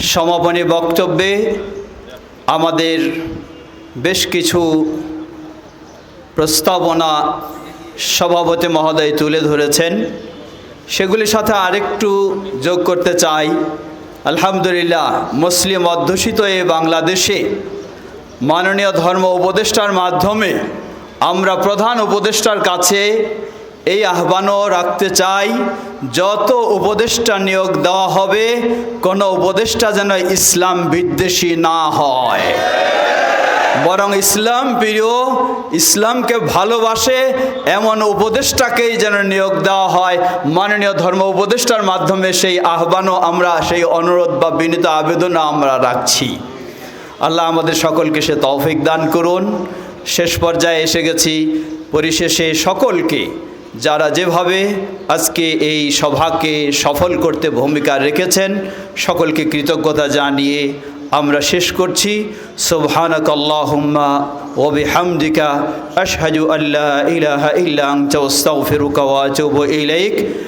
সমাপনী বক্তব্যে আমাদের বেশ কিছু প্রস্তাবনা সভাপতি মহোদয় তুলে ধরেছেন। সেগুলির সাথে আরেকটু যোগ করতে চাই। আলহামদুলিল্লাহ, মুসলিম অধ্যুষিত এই বাংলাদেশে মাননীয় ধর্ম উপদেষ্টার মাধ্যমে আমরা প্রধান উপদেষ্টার কাছে এই আহ্বানও রাখতে চাই, যত উপদেষ্টা নিয়োগ দেওয়া হবে, কোনো উপদেষ্টা যেন ইসলাম বিদ্বেষী না হয়। বরং ইসলাম প্রিয়, ইসলামকে ভালোবাসে, এমন উপদেষ্টাকেই যেন নিয়োগ দেওয়া হয়। মাননীয় ধর্ম উপদেষ্টার মাধ্যমে সেই আহ্বানও আমরা, সেই অনুরোধ বা বিনীত আবেদনও আমরা রাখছি। আল্লাহ আমাদের সকলকে সে তৌফিক দান করুন। শেষ পর্যায়ে এসে গেছি, পরিশেষে সকলকে যারা যেভাবে আজকে এই সভাকে সফল করতে ভূমিকা রেখেছেন, সকলকে কৃতজ্ঞতা জানিয়ে আমরা শেষ করছি। সুবহানাক আল্লাহুম্মা ওয়া বিহামদিকা, আশহাদু আল্লা ইলাহা ইল্লা আনতা আস্তাগফিরুকা ওয়া আতুবু ইলাইক।